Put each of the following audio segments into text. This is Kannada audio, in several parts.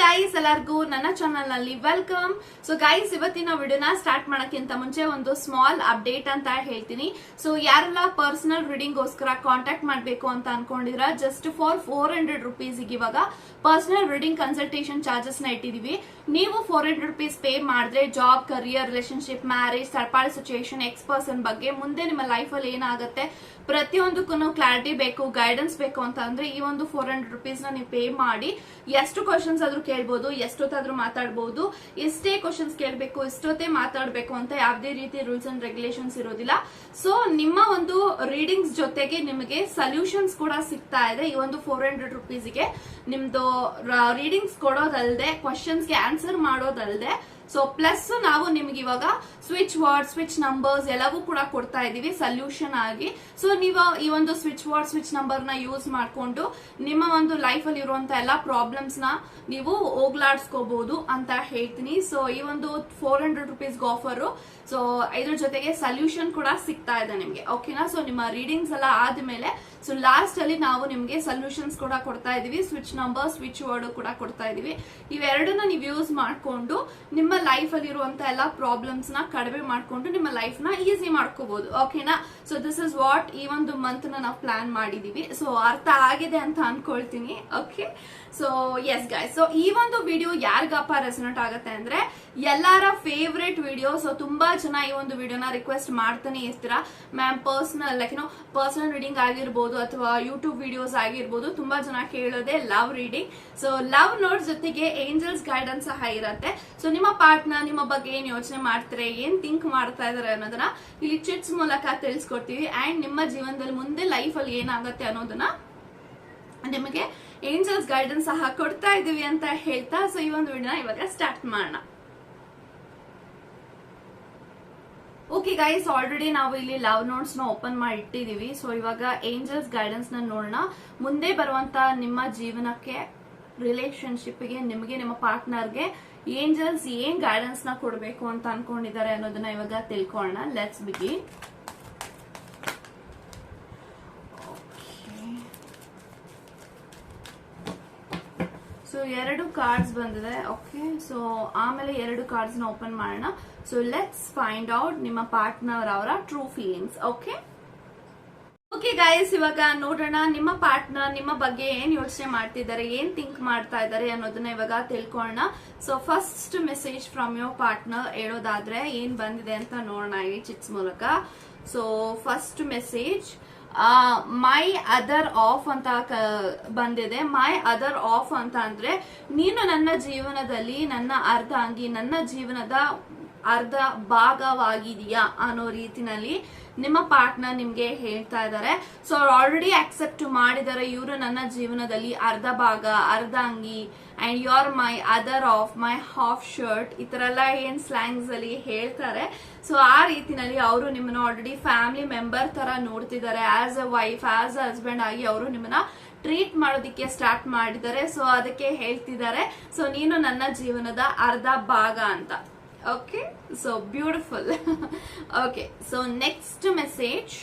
ಗೈಸ್ ಎಲ್ಲರಿಗೂ ನನ್ನ ಚಾನಲ್ನಲ್ಲಿ ವೆಲ್ಕಮ್ ಸೊ ಗೈಸ್ ಇವತ್ತಿನ ವಿಡಿಯೋನ ಸ್ಟಾರ್ಟ್ ಮಾಡೋಕ್ಕಿಂತ ಮುಂಚೆ ಒಂದು ಸ್ಮಾಲ್ ಅಪ್ಡೇಟ್ ಅಂತ ಹೇಳ್ತೀನಿ. ಸೊ ಯಾರೆಲ್ಲ ಪರ್ಸನಲ್ ರೀಡಿಂಗ್ ಗೋಸ್ಕರ ಕಾಂಟ್ಯಾಕ್ಟ್ ಮಾಡಬೇಕು ಅಂತ ಅನ್ಕೊಂಡಿದ್ರ just for four hundred rupees ಇವಾಗ ಪರ್ಸನಲ್ ರೀಡಿಂಗ್ ಕನ್ಸಲ್ಟೇಷನ್ ಚಾರ್ಜಸ್ನ ಇಟ್ಟಿದೀವಿ. ನೀವು ಫೋರ್ ಹಂಡ್ರೆಡ್ ರುಪೀಸ್ ಪೇ ಮಾಡಿದ್ರೆ ಜಾಬ್ ಕರಿಯರ್ ರಿಲೇಶನ್ಶಿಪ್ ಮ್ಯಾರೇಜ್ ಸರ್ಪಾಳಿ ಸಿಚುಯೇಷನ್ ಎಕ್ಸ್ ಪರ್ಸನ್ ಬಗ್ಗೆ ಮುಂದೆ ನಿಮ್ಮ ಲೈಫ್ ಅಲ್ಲಿ ಏನಾಗುತ್ತೆ ಪ್ರತಿಯೊಂದಕ್ಕೂ ಕ್ಲಾರಿಟಿ ಬೇಕು ಗೈಡೆನ್ಸ್ ಬೇಕು ಅಂತ ಅಂದ್ರೆ ಈ ಒಂದು ಫೋರ್ ಹಂಡ್ರೆಡ್ ರುಪೀಸ್ನ ನೀವು ಪೇ ಮಾಡಿ, ಎಷ್ಟು ಕ್ವಶನ್ಸ್ ಆದ್ರೂ ಕೇಳ್ಬೋದು, ಎಷ್ಟೊತ್ತಾದ್ರೂ ಮಾತಾಡ್ಬೋದು, ಎಷ್ಟೇ ಕ್ವಶನ್ಸ್ ಕೇಳಬೇಕು, ಎಷ್ಟೊತ್ತೇ ಮಾತಾಡಬೇಕು ಅಂತ ಯಾವುದೇ ರೀತಿ ರೂಲ್ಸ್ ಅಂಡ್ ರೆಗ್ಯುಲೇಷನ್ಸ್ ಇರೋದಿಲ್ಲ. ಸೊ ನಿಮ್ಮ ಒಂದು ರೀಡಿಂಗ್ಸ್ ಜೊತೆಗೆ ನಿಮಗೆ ಸೊಲ್ಯೂಷನ್ಸ್ ಕೂಡ ಸಿಗ್ತಾ ಇದೆ ಈ ಒಂದು ಫೋರ್ ಹಂಡ್ರೆಡ್ ರುಪೀಸ್ಗೆ ನಿಮ್ದು ರೀಡಿಂಗ್ಸ್ ಕೊಡೋದಲ್ದೆ ಕ್ವಶನ್ಸ್ಗೆ ಆನ್ಸರ್ ಮಾಡೋದಲ್ದೆ ಸೊ ಪ್ಲಸ್ ನಾವು ನಿಮ್ಗೆ ಇವಾಗ ಸ್ವಿಚ್ ವರ್ಡ್ ಸ್ವಿಚ್ ನಂಬರ್ಸ್ ಎಲ್ಲವೂ ಕೂಡ ಕೊಡ್ತಾ ಇದೀವಿ ಸೊಲ್ಯೂಷನ್ ಆಗಿ. ಸೊ ನೀವು ಈ ಒಂದು ಸ್ವಿಚ್ ವರ್ಡ್ ಸ್ವಿಚ್ ನಂಬರ್ನ ಯೂಸ್ ಮಾಡಿಕೊಂಡು ನಿಮ್ಮ ಒಂದು ಲೈಫ್ ಅಲ್ಲಿ ಇರುವಂತ ಎಲ್ಲಾ ಪ್ರಾಬ್ಲಮ್ಸ್ನ ನೀವು ಹೋಗ್ಲಾಡ್ಸ್ಕೋಬಹುದು ಅಂತ ಹೇಳ್ತೀನಿ. ಸೊ ಈ ಒಂದು four hundred rupees offer so ಇದ್ರ ಜೊತೆಗೆ ಸೊಲ್ಯೂಷನ್ ಕೂಡ ಸಿಗ್ತಾ ಇದೆ ನಿಮ್ಗೆ ಓಕೆನಾ ಸೊ ನಿಮ್ಮ ರೀಡಿಂಗ್ಸ್ ಎಲ್ಲ ಆದ್ಮೇಲೆ ಸೊ ಲಾಸ್ಟ್ ಅಲ್ಲಿ ನಾವು ನಿಮ್ಗೆ ಸೊಲ್ಯೂಷನ್ಸ್ ಕೂಡ ಕೊಡ್ತಾ ಇದೀವಿ ಸ್ವಿಚ್ ನಂಬರ್ ಸ್ವಿಚ್ ವರ್ಡ್ ಕೂಡ ಕೊಡ್ತಾ ಇದೀವಿ. ಇವೆರಡನ್ನ ನೀವು ಯೂಸ್ ಮಾಡ್ಕೊಂಡು, ನಿಮ್ಮ ಲೈಫ್ ಅಲ್ಲಿ ಇರುವಂತ ಎಲ್ಲ ಪ್ರಾಬ್ಲಮ್ಸ್ನ ಕಡಿಮೆ ಮಾಡ್ಕೊಂಡು ನಿಮ್ಮ ಲೈಫ್ನ ಈಸಿ ಮಾಡ್ಕೋಬಹುದು ಓಕೆನಾ ಸೊ ದಿಸ್ ಇಸ್ ವಾಟ್ ಈ ಒಂದು ಮಂತ್ ನಾವು ಪ್ಲಾನ್ ಮಾಡಿದೀವಿ. ಸೊ ಅರ್ಥ ಆಗಿದೆ ಅಂತ ಅನ್ಕೊಳ್ತೀನಿ okay so yes guy so ಈ ಒಂದು ವಿಡಿಯೋ ಯಾರಿಗಪ್ಪ ರೆಸನೆಟ್ ಆಗುತ್ತೆ ಅಂದ್ರೆ ಎಲ್ಲಾರ ಫೇವ್ರೆಟ್ ವಿಡಿಯೋ ಸೊ ತುಂಬಾ ಜನ ಈ ಒಂದು ವಿಡಿಯೋನ ರಿಕ್ವೆಸ್ಟ್ ಮಾಡ್ತಾನೆ ಇರ್ತೀರಾ. Ma'am personal like no personal reading ಆಗಿರ್ಬೋದು ಅಥವಾ ಯೂಟ್ಯೂಬ್ ವಿಡಿಯೋಸ್ ಆಗಿರ್ಬೋದು ತುಂಬಾ ಜನ ಕೇಳೋದೆ love reading so love note ಜೊತೆಗೆ ಏಂಜಲ್ಸ್ ಗೈಡೆನ್ಸ್ ಸಹ ಇರತ್ತೆ. ಸೊ ನಿಮ್ಮ ಪಾರ್ಟ್ನ ನಿಮ್ಮ ಬಗ್ಗೆ ಏನ್ ಯೋಚನೆ ಮಾಡ್ತಾರೆ, ಏನ್ ಥಿಂಕ್ ಮಾಡ್ತಾ ಇದಾರೆ ಅನ್ನೋದನ್ನ ಇಲ್ಲಿ ಚಿಟ್ಸ್ ಮೂಲಕ ತಿಳಿಸ್ಕೊಡ್ತೀವಿ. ಅಂಡ್ ನಿಮ್ಮ ಜೀವನದಲ್ಲಿ ಮುಂದೆ ಲೈಫ್ ಅಲ್ಲಿ ಏನಾಗುತ್ತೆ ಅನ್ನೋದನ್ನ ನಿಮಗೆ ಏಂಜಲ್ಸ್ ಗೈಡೆನ್ಸ್ ಸಹ ಕೊಡ್ತಾ ಇದೀವಿ ಅಂತ ಹೇಳ್ತಾ ಸೊ ಈ ಒಂದು ವಿಡಿಯೋನ ಇವಾಗ ಸ್ಟಾರ್ಟ್ ಮಾಡೋಣ. ಓಕೆ ಗೈಸ್ ಆಲ್ರೆಡಿ ನಾವು ಇಲ್ಲಿ ಲವ್ ನೋಟ್ಸ್ನ ಓಪನ್ ಮಾಡಿ ಇಟ್ಟಿದೀವಿ ಸೊ ಇವಾಗ ಏಂಜಲ್ಸ್ ಗೈಡೆನ್ಸ್ನ ನೋಡೋಣ. ಮುಂದೆ ಬರುವಂತ ನಿಮ್ಮ ಜೀವನಕ್ಕೆ ರಿಲೇಶನ್ಶಿಪ್ಗೆ, ನಿಮಗೆ, ನಿಮ್ಮ ಪಾರ್ಟ್ನರ್ಗೆ ಏಂಜಲ್ಸ್ ಏನ್ ಗೈಡೆನ್ಸ್ನ ಕೊಡಬೇಕು ಅಂತ ಅನ್ಕೊಂಡಿದ್ದಾರೆ ಅನ್ನೋದನ್ನ ಇವಾಗ ತಿಳ್ಕೊಳ್ಳೋಣ. ಲೆಟ್ಸ್ ಬಿಗಿ ಸೊ ಎರಡು ಕಾರ್ಡ್ಸ್ ಬಂದಿದೆ. ಓಕೆ ಸೊ ಆಮೇಲೆ ಎರಡು ಕಾರ್ಡ್ಸ್ನ ಓಪನ್ ಮಾಡೋಣ. ಸೊ ಲೆಟ್ಸ್ ಫೈಂಡ್ ಔಟ್ ನಿಮ್ಮ ಪಾರ್ಟ್ನರ್ ಅವರ true feelings okay okay guys ಇವಾಗ ನೋಡೋಣ ನಿಮ್ಮ ಪಾರ್ಟ್ನರ್ ನಿಮ್ಮ ಬಗ್ಗೆ ಏನ್ ಯೋಚನೆ ಮಾಡ್ತಿದ್ದಾರೆ, ಏನ್ ಥಿಂಕ್ ಮಾಡ್ತಾ ಇದ್ದಾರೆ ಅನ್ನೋದನ್ನ ಇವಾಗ ತಿಳ್ಕೊಳ್ಳೋಣ. So first message from your partner ಹೇಳೋದಾದ್ರೆ ಏನ್ ಬಂದಿದೆ ಅಂತ ನೋಡೋಣ ಈ ಚಿಟ್ಸ್ ಮೂಲಕ. So first message my other half ಅಂತ ಬಂದಿದೆ. ಮೈ ಅದರ್ ಆಫ್ ಅಂತ ಅಂದ್ರೆ, ನೀನು ನನ್ನ ಜೀವನದಲ್ಲಿ ನನ್ನ ಅರ್ಧ ಅಂಗಿ ನನ್ನ ಜೀವನದ ಅರ್ಧ ಭಾಗವಾಗಿದೆಯಾ ಅನ್ನೋ ರೀತಿನಲ್ಲಿ ನಿಮ್ಮ ಪಾರ್ಟ್ನರ್ ನಿಮ್ಗೆ ಹೇಳ್ತಾ ಇದ್ದಾರೆ. ಸೊ ಅವ್ರು ಆಲ್ರೆಡಿ ಅಕ್ಸೆಪ್ಟ್ ಮಾಡಿದ್ದಾರೆ, ಇವರು ನನ್ನ ಜೀವನದಲ್ಲಿ ಅರ್ಧ ಭಾಗ, ಅರ್ಧ ಅಂಗಿ and you are my other half my half shirt ಈ ತರ ಎಲ್ಲ ಏನ್ ಸ್ಲ್ಯಾಂಗ್ಸ್ ಅಲ್ಲಿ ಹೇಳ್ತಾರೆ. ಸೊ ಆ ರೀತಿನಲ್ಲಿ ಅವರು ನಿಮ್ಮನ್ನ ಆಲ್ರೆಡಿ ಫ್ಯಾಮಿಲಿ ಮೆಂಬರ್ ತರ ನೋಡ್ತಿದ್ದಾರೆ. As a wife as a husband ಆಗಿ ಅವರು ನಿಮ್ಮನ್ನ ಟ್ರೀಟ್ ಮಾಡೋದಿಕ್ಕೆ ಸ್ಟಾರ್ಟ್ ಮಾಡಿದ್ದಾರೆ. ಸೊ ಅದಕ್ಕೆ ಹೇಳ್ತಿದ್ದಾರೆ. ಸೊ ನೀನು ನನ್ನ ಜೀವನದ ಅರ್ಧ ಭಾಗ ಅಂತ. Okay so beautiful okay so next message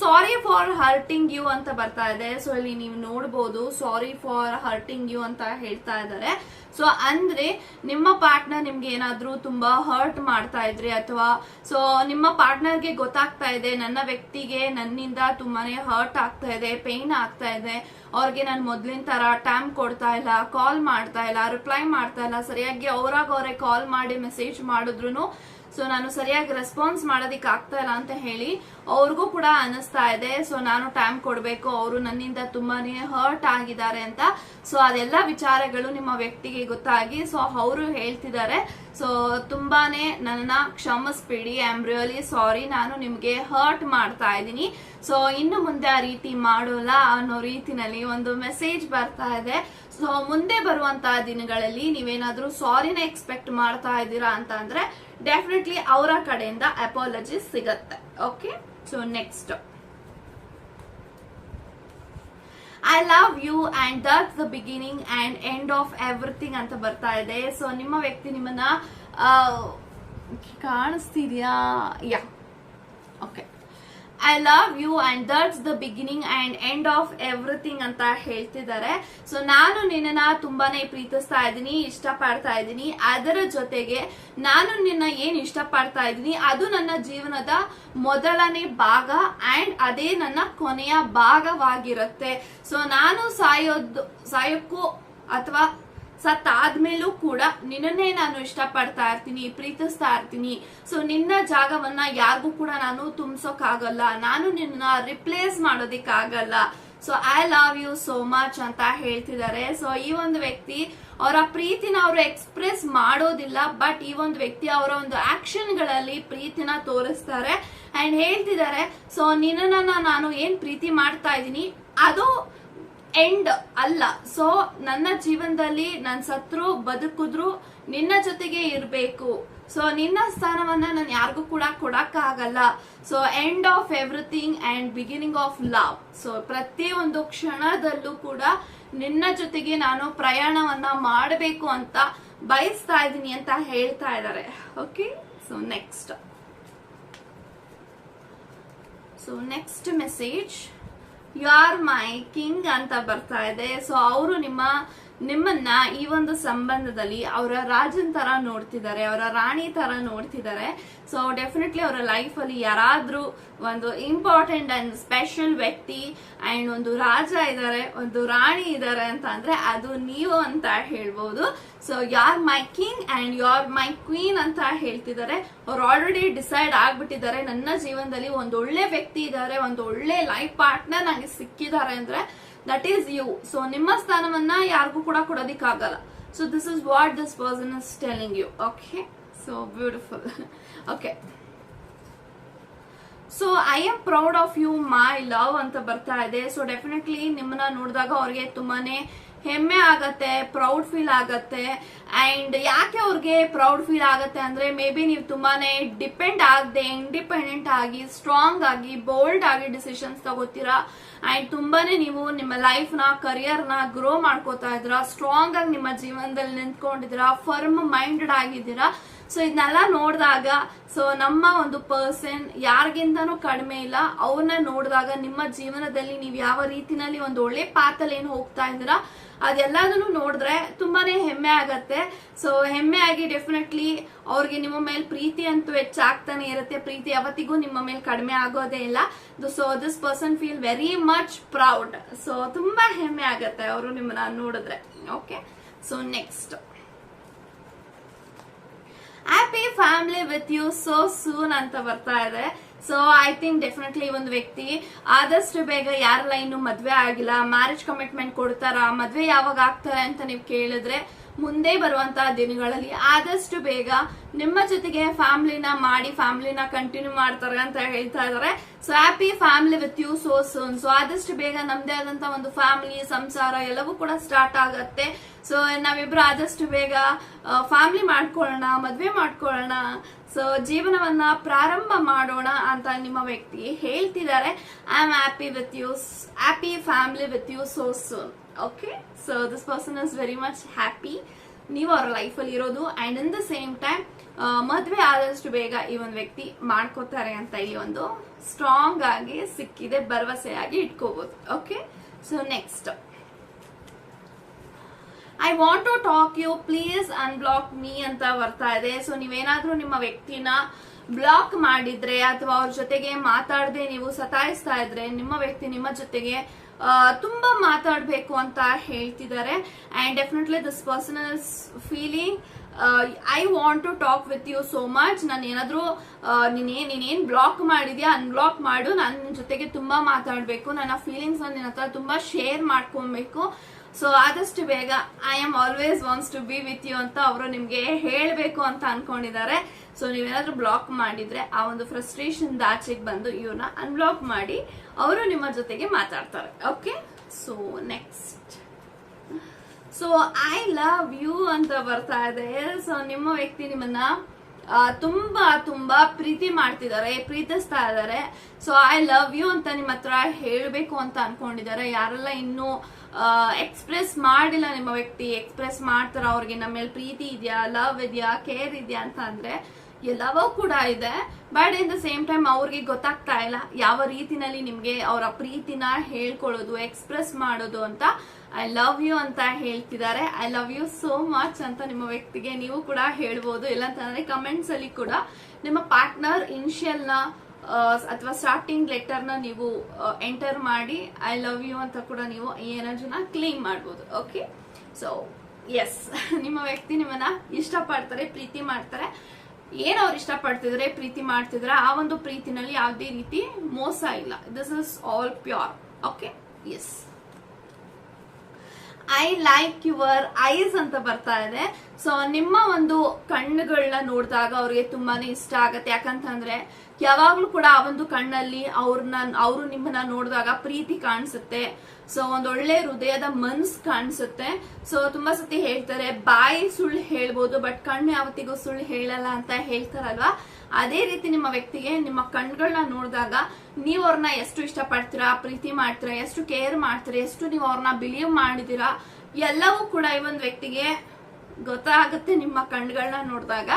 sorry for hurting you ಅಂತ ಬರ್ತಾ ಇದೆ. ಸೊ ಇಲ್ಲಿ ನೀವು ನೋಡಬಹುದು ಸಾರಿ ಫಾರ್ ಹರ್ಟಿಂಗ್ ಯು ಅಂತ ಹೇಳ್ತಾ ಇದ್ದಾರೆ. ಸೊ ಅಂದ್ರೆ ನಿಮ್ಮ ಪಾರ್ಟ್ನರ್ ನಿಮ್ಗೆ ಏನಾದ್ರೂ ತುಂಬಾ ಹರ್ಟ್ ಮಾಡ್ತಾ ಇದ್ರಿ ಅಥವಾ ಸೊ ನಿಮ್ಮ ಪಾರ್ಟ್ನರ್ಗೆ ಗೊತ್ತಾಗ್ತಾ ಇದೆ, ನನ್ನ ವ್ಯಕ್ತಿಗೆ ನನ್ನಿಂದ ತುಂಬಾನೇ ಹರ್ಟ್ ಆಗ್ತಾ ಇದೆ ಪೇನ್ ಆಗ್ತಾ ಇದೆ, ಅವ್ರಿಗೆ ನಾನು ಮೊದ್ಲಿನ ತರ ಟೈಮ್ ಕೊಡ್ತಾ ಇಲ್ಲ ಕಾಲ್ ಮಾಡ್ತಾ ಇಲ್ಲ ರಿಪ್ಲೈ ಮಾಡ್ತಾ ಇಲ್ಲ, ಸರಿಯಾಗಿ ಅವ್ರಾಗ ಅವರೇ ಕಾಲ್ ಮಾಡಿ ಮೆಸೇಜ್ ಮಾಡಿದ್ರು ಸೊ ನಾನು ಸರಿಯಾಗಿ ರೆಸ್ಪಾನ್ಸ್ ಮಾಡೋದಿಕ್ ಆಗ್ತಾ ಇಲ್ಲ ಅಂತ ಹೇಳಿ, ಅವ್ರಿಗೂ ಕೂಡ ಅನಿಸ್ತಾ ಇದೆ. ಸೊ ನಾನು ಟೈಮ್ ಕೊಡಬೇಕು. ಅವರು ನನ್ನಿಂದ ತುಂಬಾನೇ ಹರ್ಟ್ ಆಗಿದ್ದಾರೆ ಅಂತ. ಸೊ ಅದೆಲ್ಲ ವಿಚಾರಗಳು ನಿಮ್ಮ ವ್ಯಕ್ತಿಗೆ ಗೊತ್ತಾಗಿ. ಸೊ ಅವರು ಹೇಳ್ತಿದ್ದಾರೆ. ಸೊ ತುಂಬಾನೇ ನನ್ನ ಕ್ಷಮಿಸ್ಬಿಡಿ. ಐ ಆಮ್ ರಿಯಲಿ ಸಾರಿ ನಾನು ನಿಮ್ಗೆ ಹರ್ಟ್ ಮಾಡ್ತಾ ಇದ್ದೀನಿ. ಸೊ ಇನ್ನು ಮುಂದೆ ಆ ರೀತಿ ಮಾಡೋಲ್ಲ ಅನ್ನೋ ರೀತಿನಲ್ಲಿ ಒಂದು ಮೆಸೇಜ್ ಬರ್ತಾ ಇದೆ. ಸೊ ಮುಂದೆ ಬರುವಂತಹ ದಿನಗಳಲ್ಲಿ ನೀವೇನಾದ್ರೂ ಸಾರಿನ ಎಕ್ಸ್ಪೆಕ್ಟ್ ಮಾಡ್ತಾ ಇದ್ದೀರಾ ಅಂತ ಡೆಫಿನೆಟ್ಲಿ ಅವರ ಕಡೆಯಿಂದ ಅಪಾಲಜಿ ಸಿಗತ್ತೆ. Okay so next I love you and that the beginning and end of everything ಅಂತ ಬರ್ತಾ ಇದೆ. ಸೊ ನಿಮ್ಮ ವ್ಯಕ್ತಿ ನಿಮ್ಮನ್ನ ಕಾಣಿಸ್ತಿದ್ಯಾ? Yeah okay I love you and that's the beginning and end of everything ಅಂತ ಹೇಳ್ತಿದ್ದಾರೆ. ಸೊ ನಾನು ನಿನ್ನ ತುಂಬಾನೇ ಪ್ರೀತಿಸ್ತಾ ಇದ್ದೀನಿ, ಇಷ್ಟಪಡ್ತಾ ಇದ್ದೀನಿ. ಅದರ ಜೊತೆಗೆ ನಾನು ನಿನ್ನ ಏನ್ ಇಷ್ಟಪಡ್ತಾ ಇದ್ದೀನಿ, ಅದು ನನ್ನ ಜೀವನದ ಮೊದಲನೇ ಭಾಗ ಅಂಡ್ ಅದೇ ನನ್ನ ಕೊನೆಯ ಭಾಗವಾಗಿರುತ್ತೆ. ಸೊ ನಾನು ಸಾಯೋದು, ಸಾಯೋಕ್ಕೂ ಅಥವಾ ಸತ್ತಾದ್ಮೇಲೂ ಕೂಡ ನಿನ್ನನ್ನೇ ನಾನು ಇಷ್ಟಪಡ್ತಾ ಇರ್ತೀನಿ, ಪ್ರೀತಿಸ್ತಾ ಇರ್ತೀನಿ. ಸೊ ನಿನ್ನ ಜಾಗವನ್ನ ಯಾರಿಗೂ ಕೂಡ ನಾನು ತುಂಬಿಸೋಕ್ಕಾಗಲ್ಲ. ನಾನು ನಿನ್ನ replace ಮಾಡೋದಿಕ್ಕಾಗಲ್ಲ. So I love you so much ಅಂತ ಹೇಳ್ತಿದ್ದಾರೆ. ಸೊ ಈ ಒಂದು ವ್ಯಕ್ತಿ ಅವರ ಪ್ರೀತಿನ ಅವರು ಎಕ್ಸ್ಪ್ರೆಸ್ ಮಾಡೋದಿಲ್ಲ ಬಟ್ ಈ ಒಂದು ವ್ಯಕ್ತಿ ಅವರ ಒಂದು ಆಕ್ಷನ್ಗಳಲ್ಲಿ ಪ್ರೀತಿನ ತೋರಿಸ್ತಾರೆ. ಅಂಡ್ ಹೇಳ್ತಿದ್ದಾರೆ ಸೊ ನಿನ್ನ ನಾನು ಏನ್ ಪ್ರೀತಿ ಮಾಡ್ತಾ ಇದ್ದೀನಿ, ಅದು ಎಂಡ್ ಅಲ್ಲ. ಸೊ ನನ್ನ ಜೀವನದಲ್ಲಿ ನನ್ ಸತ್ರು ಬದುಕಿದ್ರು ನಿನ್ನ ಜೊತೆಗೆ ಇರಬೇಕು. ಸೊ ನಿನ್ನ ಸ್ಥಾನವನ್ನ ನಾನು ಯಾರಿಗೂ ಕೂಡ ಕೊಡಕ್ಕಾಗಲ್ಲ. So end of everything and beginning of love so ಪ್ರತಿಯೊಂದು ಕ್ಷಣದಲ್ಲೂ ಕೂಡ ನಿನ್ನ ಜೊತೆಗೆ ನಾನು ಪ್ರಯಾಣವನ್ನ ಮಾಡಬೇಕು ಅಂತ ಬಯಸ್ತಾ ಇದ್ದೀನಿ ಅಂತ ಹೇಳ್ತಾ ಇದ್ದಾರೆ okay so next so next message you are my king ಅಂತ ಬರ್ತಾ ಇದೆ. ಸೊ ಅವರು ನಿಮ್ಮ ನಿಮ್ಮನ್ನ ಈ ಒಂದು ಸಂಬಂಧದಲ್ಲಿ ಅವರ ರಾಜನ್ ತರ ನೋಡ್ತಿದ್ದಾರೆ, ಅವರ ರಾಣಿ ತರ ನೋಡ್ತಿದ್ದಾರೆ. ಸೊ ಡೆಫಿನೆಟ್ಲಿ ಅವರ ಲೈಫ್ ಅಲ್ಲಿ ಯಾರಾದ್ರೂ ಒಂದು ಇಂಪಾರ್ಟೆಂಟ್ ಅಂಡ್ ಸ್ಪೆಷಲ್ ವ್ಯಕ್ತಿ ಅಂಡ್ ಒಂದು ರಾಜ ಇದ್ದಾರೆ ಒಂದು ರಾಣಿ ಇದ್ದಾರೆ ಅಂತ ಅಂದ್ರೆ ಅದು ನೀವು ಅಂತ ಹೇಳ್ಬೋದು. ಸೊ ಯಾರ್ ಮೈ ಕಿಂಗ್ ಅಂಡ್ ಯಾರ್ ಮೈ ಕ್ವೀನ್ ಅಂತ ಹೇಳ್ತಿದ್ದಾರೆ. ಅವ್ರು ಆಲ್ರೆಡಿ ಡಿಸೈಡ್ ಆಗ್ಬಿಟ್ಟಿದ್ದಾರೆ. ನನ್ನ ಜೀವನದಲ್ಲಿ ಒಂದು ಒಳ್ಳೆ ವ್ಯಕ್ತಿ ಇದ್ದಾರೆ ಒಂದು ಒಳ್ಳೆ ಲೈಫ್ ಪಾರ್ಟ್ನರ್ ನನಗೆ ಸಿಕ್ಕಿದ್ದಾರೆ ಅಂದ್ರೆ ದಟ್ ಈಸ್ ಯು ಸೊ ನಿಮ್ಮ ಸ್ಥಾನವನ್ನ ಯಾರಿಗೂ ಕೂಡ ಕೊಡೋದಿಕ್ಕಾಗಲ್ಲ. So this is what this person is telling you okay so beautiful okay so I am proud of you my love ಅಂತ ಬರ್ತಾ ಇದೆ. ಸೊ ಡೆಫಿನೆಟ್ಲಿ ನಿಮ್ಮನ್ನ ನೋಡಿದಾಗ ಅವ್ರಿಗೆ ತುಂಬಾನೇ ಹೆಮ್ಮೆ ಆಗತ್ತೆ ಪ್ರೌಡ್ ಫೀಲ್ ಆಗತ್ತೆ. ಅಂಡ್ ಯಾಕೆ ಅವ್ರಿಗೆ ಪ್ರೌಡ್ ಫೀಲ್ ಆಗತ್ತೆ ಅಂದ್ರೆ ಮೇ ಬಿ ನೀವು ತುಂಬಾನೇ ಡಿಪೆಂಡ್ ಆಗದೆ ಇಂಡಿಪೆಂಡೆಂಟ್ ಆಗಿ ಸ್ಟ್ರಾಂಗ್ ಆಗಿ ಬೋಲ್ಡ್ ಆಗಿ ಡಿಸಿಷನ್ಸ್ ತಗೋತೀರಾ? ಅಂಡ್ ತುಂಬಾನೇ ನೀವು ನಿಮ್ಮ ಲೈಫ್ನ ಕರಿಯರ್ನ ಗ್ರೋ ಮಾಡ್ಕೋತಾ ಇದ್ದೀರಾ ಸ್ಟ್ರಾಂಗ್ ಆಗಿ ನಿಮ್ಮ ಜೀವನದಲ್ಲಿ ನಿಂತ್ಕೊಂಡಿದ್ದೀರಾ ಫರ್ಮ್ ಮೈಂಡೆಡ್ ಆಗಿದ್ದೀರಾ ಸೊ ಇದನ್ನೆಲ್ಲ ನೋಡಿದಾಗ ಸೊ ನಮ್ಮ ಒಂದು ಪರ್ಸನ್ ಯಾರಿಗಿಂತನೂ ಕಡಿಮೆ ಇಲ್ಲ. ಅವ್ರನ್ನ ನೋಡಿದಾಗ ನಿಮ್ಮ ಜೀವನದಲ್ಲಿ ನೀವು ಯಾವ ರೀತಿನಲ್ಲಿ ಒಂದು ಒಳ್ಳೆ ಪಾತಲ್ಲಿ ಏನು ಹೋಗ್ತಾ ಇದ್ದೀರಾ, ಅದೆಲ್ಲದನ್ನು ನೋಡಿದ್ರೆ ತುಂಬಾನೇ ಹೆಮ್ಮೆ ಆಗತ್ತೆ. ಸೊ ಹೆಮ್ಮೆ ಆಗಿ ಡೆಫಿನೆಟ್ಲಿ ಅವ್ರಿಗೆ ನಿಮ್ಮ ಮೇಲೆ ಪ್ರೀತಿ ಅಂತೂ ಹೆಚ್ಚಾಗ್ತಾನೆ ಇರುತ್ತೆ. ಪ್ರೀತಿ ಯಾವತ್ತಿಗೂ ನಿಮ್ಮ ಮೇಲೆ ಕಡಿಮೆ ಆಗೋದೇ ಇಲ್ಲ. So this person feel very much proud so ತುಂಬಾ ಹೆಮ್ಮೆ ಆಗತ್ತೆ ಅವರು ನಿಮ್ಮನ್ನ ನೋಡಿದ್ರೆ. Okay so next happy family with you so soon ಅಂತ ಬರ್ತಾ ಇದೆ. ಸೊ ಐ ಥಿಂಕ್ ಡೆಫಿನೆಟ್ಲಿ ಒಂದು ವ್ಯಕ್ತಿ ಆದಷ್ಟು ಬೇಗ ಯಾರೆಲ್ಲ ಇನ್ನು ಮದ್ವೆ ಆಗಿಲ್ಲ ಮ್ಯಾರೇಜ್ ಕಮಿಟ್ಮೆಂಟ್ ಕೊಡ್ತಾರ, ಮದ್ವೆ ಯಾವಾಗ ಆಗ್ತಾರೆ ಅಂತ ನೀವು ಕೇಳಿದ್ರೆ ಮುಂದೆ ಬರುವಂತ ದಿನಗಳಲ್ಲಿ ಆದಷ್ಟು ಬೇಗ ನಿಮ್ಮ ಜೊತೆಗೆ ಫ್ಯಾಮಿಲಿನ ಮಾಡಿ, ಫ್ಯಾಮಿಲಿನ ಕಂಟಿನ್ಯೂ ಮಾಡ್ತಾರೆ ಅಂತ ಹೇಳ್ತಾ ಇದಾರೆ. So happy family with you so soon so ಆದಷ್ಟು ಬೇಗ ನಮ್ದೇ ಆದಂತ ಒಂದು ಫ್ಯಾಮಿಲಿ ಸಂಸಾರ ಎಲ್ಲವೂ ಕೂಡ ಸ್ಟಾರ್ಟ್ ಆಗತ್ತೆ. ಸೊ ನಾವಿಬ್ರು ಆದಷ್ಟು ಬೇಗ ಫ್ಯಾಮಿಲಿ ಮಾಡ್ಕೊಳ್ಳೋಣ, ಮದ್ವೆ ಮಾಡ್ಕೊಳ್ಳೋಣ. ಸೊ ಜೀವನವನ್ನ ಪ್ರಾರಂಭ ಮಾಡೋಣ ಅಂತ ನಿಮ್ಮ ವ್ಯಕ್ತಿ ಹೇಳ್ತಿದ್ದಾರೆ. I am happy with you happy family with you so soon okay so this person is very much happy ನೀವು ಅವ್ರ ಲೈಫಲ್ಲಿ ಇರೋದು and in the same time ಮದುವೆ ಆದಷ್ಟು ಬೇಗ ಈ ಒಂದು ವ್ಯಕ್ತಿ ಮಾಡ್ಕೋತಾರೆ ಅಂತ ಇಲ್ಲಿ ಒಂದು ಸ್ಟ್ರಾಂಗ್ ಆಗಿ, ಸಿಕ್ಕಿದೆ, ಭರವಸೆಯಾಗಿ ಇಟ್ಕೋಬೋದು. Okay so next I want to talk you please unblock me ಅಂತ ಬರ್ತಾ ಇದೆ. ಸೊ ನೀವೇನಾದ್ರೂ ನಿಮ್ಮ ವ್ಯಕ್ತಿನ ಬ್ಲಾಕ್ ಮಾಡಿದ್ರೆ ಅಥವಾ ಅವ್ರ ಜೊತೆಗೆ ಮಾತಾಡದೆ ನೀವು ಸತಾಯಿಸ್ತಾ ಇದ್ರೆ ನಿಮ್ಮ ವ್ಯಕ್ತಿ ನಿಮ್ಮ ಜೊತೆಗೆ ತುಂಬಾ ಮಾತಾಡಬೇಕು ಅಂತ ಹೇಳ್ತಿದ್ದಾರೆ. And definitely this person is feeling I want to talk with you so much ನಾನು ಏನಾದ್ರೂ ನೀನೇನ್ ನೀನೇನು ಬ್ಲಾಕ್ ಮಾಡಿದ್ಯಾ ಅನ್ಬ್ಲಾಕ್ ಮಾಡು. ನಾನು ನಿನ್ನ ಜೊತೆಗೆ ತುಂಬಾ ಮಾತಾಡಬೇಕು. ನನ್ನ ಫೀಲಿಂಗ್ಸ್ ನಿನ್ನ ಹತ್ರ ತುಂಬಾ ಶೇರ್ ಮಾಡ್ಕೊಬೇಕು. ಸೊ ಆದಷ್ಟು ಬೇಗ I am always wants to be with you ಅಂತ ಅವರು ನಿಮಗೆ ಹೇಳಬೇಕು ಅಂತ ಅನ್ಕೊಂಡಿದ್ದಾರೆ. ಸೊ ನೀವೇನಾದ್ರೂ ಬ್ಲಾಕ್ ಮಾಡಿದ್ರೆ ಆ ಒಂದು ಫ್ರಸ್ಟ್ರೇಷನ್ ದಾಚೆಗೆ ಬಂದು ಇವ್ರನ್ನ ಅನ್ಬ್ಲಾಕ್ ಮಾಡಿ ಅವರು ನಿಮ್ಮ ಜೊತೆಗೆ ಮಾತಾಡ್ತಾರೆ. Okay so next so I love you ಅಂತ ಬರ್ತಾ ಇದೆ. ಸೊ ನಿಮ್ಮ ವ್ಯಕ್ತಿ ನಿಮ್ಮನ್ನ ತುಂಬಾ ತುಂಬಾ ಪ್ರೀತಿ ಮಾಡ್ತಿದ್ದಾರೆ, ಪ್ರೀತಿಸ್ತಾ ಇದ್ದಾರೆ. ಸೊ ಐ ಲವ್ ಯು ಅಂತ ನಿಮ್ಮ ಹತ್ರ ಹೇಳಬೇಕು ಅಂತ ಅನ್ಕೊಂಡಿದ್ದಾರೆ. ಯಾರೆಲ್ಲ ಇನ್ನೂ ಎಕ್ಸ್ಪ್ರೆಸ್ ಮಾಡಿಲ್ಲ ನಿಮ್ಮ ವ್ಯಕ್ತಿ ಎಕ್ಸ್ಪ್ರೆಸ್ ಮಾಡ್ತಾರ, ಅವ್ರಿಗೆ ನಮ್ಮ ಮೇಲೆ ಪ್ರೀತಿ ಇದೆಯಾ ಲವ್ ಇದೆಯಾ ಕೇರ್ ಇದೆಯಾ ಅಂತ ಅಂದ್ರೆ ಎಲ್ಲವೂ ಕೂಡ ಇದೆ. But in the same time ಅವ್ರಿಗೆ ಗೊತ್ತಾಗ್ತಾ ಇಲ್ಲ ಯಾವ ರೀತಿನಲ್ಲಿ ನಿಮ್ಗೆ ಅವರ ಪ್ರೀತಿನ ಹೇಳ್ಕೊಳ್ಳೋದು ಎಕ್ಸ್ಪ್ರೆಸ್ ಮಾಡೋದು ಅಂತ. ಐ ಲವ್ ಯು ಅಂತ ಹೇಳ್ತಿದ್ದಾರೆ. I love you so much ಅಂತ ನಿಮ್ಮ ವ್ಯಕ್ತಿಗೆ ನೀವು ಕೂಡ ಹೇಳ್ಬೋದು. ಇಲ್ಲ ಅಂತಂದ್ರೆ ಕಮೆಂಟ್ಸ್ ಅಲ್ಲಿ ಕೂಡ ನಿಮ್ಮ ಪಾರ್ಟ್ನರ್ ಇನಿಷಿಯಲ್ನ ಅಥವಾ ಸ್ಟಾರ್ಟಿಂಗ್ ಲೆಟರ್ನ ನೀವು ಎಂಟರ್ ಮಾಡಿ ಐ ಲವ್ ಯು ಅಂತ ಕೂಡ ನೀವು ಈ ಎನರ್ಜಿನ ಕ್ಲೀನ್ ಮಾಡ್ಬೋದು. ಓಕೆ ಸೊ ಎಸ್ ನಿಮ್ಮ ವ್ಯಕ್ತಿ ನಿಮ್ಮನ್ನ ಇಷ್ಟಪಡ್ತಾರೆ, ಪ್ರೀತಿ ಮಾಡ್ತಾರೆ. ಏನ್ ಅವ್ರು ಇಷ್ಟಪಡ್ತಿದ್ರೆ, ಪ್ರೀತಿ ಮಾಡ್ತಿದ್ರೆ, ಆ ಒಂದು ಪ್ರೀತಿನಲ್ಲಿ ಯಾವುದೇ ರೀತಿ ಮೋಸ ಇಲ್ಲ. This is all pure okay yes I like your eyes ಅಂತ ಬರ್ತಾ ಇದೆ. ಸೊ ನಿಮ್ಮ ಒಂದು ಕಣ್ಣುಗಳನ್ನ ನೋಡಿದಾಗ ಅವ್ರಿಗೆ ತುಂಬಾನೇ ಇಷ್ಟ ಆಗತ್ತೆ. ಯಾಕಂತಂದ್ರೆ ಯಾವಾಗ್ಲೂ ಕೂಡ ಆ ಒಂದು ಕಣ್ಣಲ್ಲಿ ಅವ್ರನ್ನ ಅವರು ನಿಮ್ಮನ್ನ ನೋಡಿದಾಗ ಪ್ರೀತಿ ಕಾಣಿಸುತ್ತೆ. ಸೊ ಒಂದ್ ಒಳ್ಳೆ ಹೃದಯದ ಮನ್ಸ್ ಕಾಣಿಸುತ್ತೆ. ಸೊ ತುಂಬಾ ಸತಿ ಹೇಳ್ತಾರೆ, ಬಾಯಿ ಸುಳ್ಳು ಹೇಳ್ಬೋದು ಬಟ್ ಕಣ್ಣು ಯಾವತ್ತಿಗೂ ಸುಳ್ಳು ಹೇಳಲ್ಲ ಅಂತ ಹೇಳ್ತಾರಲ್ವಾ? ಅದೇ ರೀತಿ ನಿಮ್ಮ ವ್ಯಕ್ತಿಗೆ, ನಿಮ್ಮ ಕಣ್ಗಳನ್ನ ನೋಡಿದಾಗ ನೀವು ಅವ್ರನ್ನ ಎಷ್ಟು ಇಷ್ಟಪಡ್ತೀರಾ, ಪ್ರೀತಿ ಮಾಡ್ತೀರಾ, ಎಷ್ಟು ಕೇರ್ ಮಾಡ್ತೀರಾ, ಎಷ್ಟು ನೀವು ಅವ್ರನ್ನ ಬಿಲೀವ್ ಮಾಡಿದೀರಾ ಎಲ್ಲವೂ ಕೂಡ ಈ ಒಂದು ವ್ಯಕ್ತಿಗೆ ಗೊತ್ತಾಗುತ್ತೆ ನಿಮ್ಮ ಕಣ್ಗಳನ್ನ ನೋಡಿದಾಗ.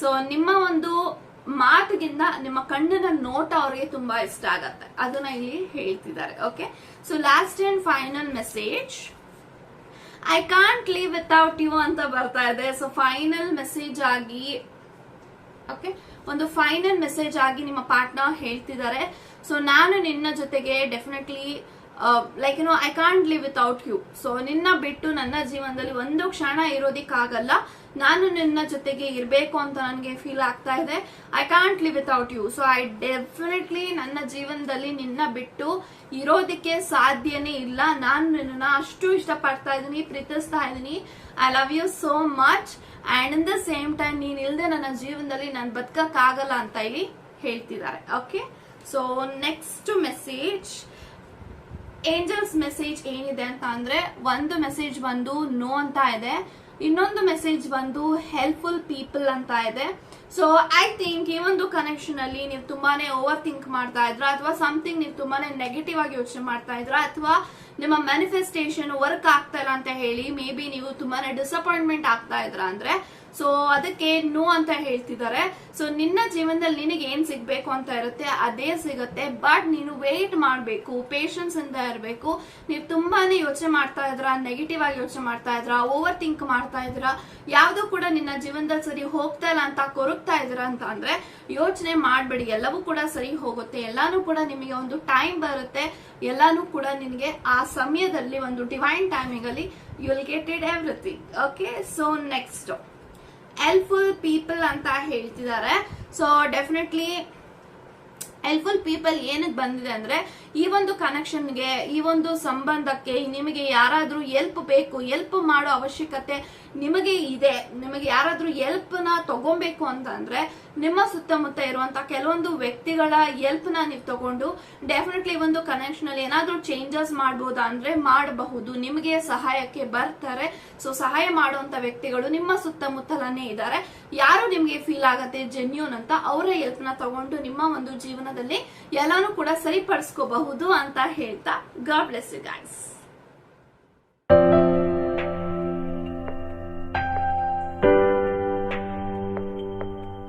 ಸೊ ನಿಮ್ಮ ಒಂದು ಮಾತಿಗಿಂತ ನಿಮ್ಮ ಕಣ್ಣಿನ ನೋಟ ಅವ್ರಿಗೆ ತುಂಬಾ ಇಷ್ಟ ಆಗತ್ತೆ. ಅದನ್ನ ಇಲ್ಲಿ ಹೇಳ್ತಿದ್ದಾರೆ okay so last and final message I can't leave without you ಅಂತ ಬರ್ತಾ ಇದೆ. ಸೊ ಫೈನಲ್ ಮೆಸೇಜ್ ಆಗಿ ಓಕೆ ಒಂದು ಫೈನಲ್ ಮೆಸೇಜ್ ಆಗಿ ನಿಮ್ಮ ಪಾರ್ಟ್ನರ್ ಹೇಳ್ತಿದ್ದಾರೆ. ಸೊ ನಾನು ನಿನ್ನ ಜೊತೆಗೆ definitely like no I can't live without you so ನಿನ್ನ ಬಿಟ್ಟು ನನ್ನ ಜೀವನದಲ್ಲಿ ಒಂದು ಕ್ಷಣ ಇರೋದಿಕ್ಕಾಗಲ್ಲ. ನಾನು ನಿನ್ನ ಜೊತೆಗೆ ಇರಬೇಕು ಅಂತ ನನಗೆ ಫೀಲ್ ಆಗ್ತಾ ಇದೆ. I can't live without you so I definitely ನನ್ನ ಜೀವನದಲ್ಲಿ ನಿನ್ನ ಬಿಟ್ಟು ಇರೋದಕ್ಕೆ ಸಾಧ್ಯನೇ ಇಲ್ಲ. ನಾನು ನಿನ್ನ ಅಷ್ಟು ಇಷ್ಟಪಡ್ತಾ ಇದ್ದೀನಿ, ಪ್ರೀತಿಸ್ತಾ ಇದ್ದೀನಿ. I love you so much and in the same time ನೀನ್ ಇಲ್ಲದೆ ನನ್ನ ಜೀವನದಲ್ಲಿ ನಾನು ಬದುಕಕ್ಕಾಗಲ್ಲ ಅಂತ ಇಲ್ಲಿ ಹೇಳ್ತಿದ್ದಾರೆ. Okay so next message angels message ಏನಿದೆ ಅಂತ ಅಂದ್ರೆ ಒಂದು ಮೆಸೇಜ್ ಬಂದು ನೋ ಅಂತ ಇದೆ, ಇನ್ನೊಂದು ಮೆಸೇಜ್ ಬಂದು ಹೆಲ್ಪ್ಫುಲ್ ಪೀಪಲ್ ಅಂತ ಇದೆ. ಸೊ ಐ ಥಿಂಕ್ ಈ ಒಂದು ಕನೆಕ್ಷನ್ ಅಲ್ಲಿ ನೀವು ತುಂಬಾನೇ ಓವರ್ ಥಿಂಕ್ ಮಾಡ್ತಾ ಇದ್ರ, ಅಥವಾ ಸಮಥಿಂಗ್ ನೀವು ತುಂಬಾನೇ ನೆಗೆಟಿವ್ ಆಗಿ ಯೋಚನೆ ಮಾಡ್ತಾ ಇದ್ರ, ಅಥವಾ ನಿಮ್ಮ ಮ್ಯಾನಿಫೆಸ್ಟೇಷನ್ ವರ್ಕ್ ಆಗ್ತಾ ಇಲ್ಲ ಅಂತ ಹೇಳಿ ಮೇ ಬಿ ನೀವು ತುಂಬಾನೇ ಡಿಸಪಾಯಿಂಟ್ಮೆಂಟ್ ಆಗ್ತಾ ಇದ್ರ ಅಂದ್ರೆ ಸೊ ಅದಕ್ಕೆ ನೋ ಅಂತ ಹೇಳ್ತಿದ್ದಾರೆ. ಸೊ ನಿನ್ನ ಜೀವನದಲ್ಲಿ ನಿನಗೆ ಏನ್ ಸಿಗ್ಬೇಕು ಅಂತ ಇರುತ್ತೆ, ಅದೇ ಸಿಗುತ್ತೆ. ಬಟ್ ನೀನು ವೇಟ್ ಮಾಡಬೇಕು ಪೇಷನ್ಸ್ ಇಂದ ಇರಬೇಕು. ನೀವು ತುಂಬಾನೇ ಯೋಚನೆ ಮಾಡ್ತಾ ಇದ್ರ ನೆಗೆಟಿವ್ ಆಗಿ ಯೋಚನೆ ಮಾಡ್ತಾ ಇದ್ರ ಓವರ್ ಥಿಂಕ್ ಮಾಡ್ತಾ ಇದ್ರ, ಯಾವ್ದು ಕೂಡ ನಿನ್ನ ಜೀವನದಲ್ಲಿ ಸರಿ ಹೋಗ್ತಾ ಇಲ್ಲ ಅಂತ ಕೊರಗ್ತಾ ಇದ್ರ ಅಂತ ಅಂದ್ರೆ, ಯೋಚನೆ ಮಾಡ್ಬೇಡಿ. ಎಲ್ಲವೂ ಕೂಡ ಸರಿ ಹೋಗುತ್ತೆ. ಎಲ್ಲಾನು ಕೂಡ ನಿಮಗೆ ಒಂದು ಟೈಮ್ ಬರುತ್ತೆ. ಎಲ್ಲಾನು ಕೂಡ ನಿನಗೆ ಆ ಸಮಯದಲ್ಲಿ, ಒಂದು ಡಿವೈನ್ ಟೈಮಿಂಗ್ ಅಲ್ಲಿ you will get it everything okay so next helpful people ಅಂತ ಹೇಳ್ತಿದ್ದಾರೆ. ಸೊ ಡೆಫಿನೆಟ್ಲಿ ಹೆಲ್ಪ್ಫುಲ್ ಪೀಪಲ್ ಏನಕ್ಕೆ ಬಂದಿದೆ ಅಂದ್ರೆ, ಈ ಒಂದು ಕನೆಕ್ಷನ್ಗೆ ಈ ಒಂದು ಸಂಬಂಧಕ್ಕೆ ನಿಮಗೆ ಯಾರಾದ್ರೂ ಎಲ್ಪ್ ಬೇಕು ಎಲ್ಪ್ ಮಾಡೋ ಅವಶ್ಯಕತೆ ನಿಮಗೆ ಇದೆ, ನಿಮಗೆ ಯಾರಾದ್ರೂ ಎಲ್ಪ್ನ ತಗೊಬೇಕು ಅಂತಂದ್ರೆ ನಿಮ್ಮ ಸುತ್ತಮುತ್ತ ಇರುವಂತ ಕೆಲವೊಂದು ವ್ಯಕ್ತಿಗಳ ಎಲ್ಪ್ನ ನೀವು ತಗೊಂಡು ಡೆಫಿನೆಟ್ಲಿ ಒಂದು ಕನೆಕ್ಷನ್ ಅಲ್ಲಿ ಏನಾದ್ರೂ ಚೇಂಜಸ್ ಮಾಡಬಹುದಾ ಅಂದ್ರೆ ಮಾಡಬಹುದು. ನಿಮಗೆ ಸಹಾಯಕ್ಕೆ ಬರ್ತಾರೆ. ಸೊ ಸಹಾಯ ಮಾಡುವಂತ ವ್ಯಕ್ತಿಗಳು ನಿಮ್ಮ ಸುತ್ತಮುತ್ತಲನೇ ಇದ್ದಾರೆ. ಯಾರು ನಿಮ್ಗೆ ಫೀಲ್ ಆಗತ್ತೆ ಜೆನ್ಯೂನ್ ಅಂತ ಅವರ ಹೆಲ್ಪ್ನ ತಗೊಂಡು ನಿಮ್ಮ ಒಂದು ಜೀವನದಲ್ಲಿ ಎಲ್ಲಾನು ಕೂಡ ಸರಿಪಡಿಸ್ಕೋಬಹುದು ಅಂತ ಹೇಳ್ತಾ. God bless you guys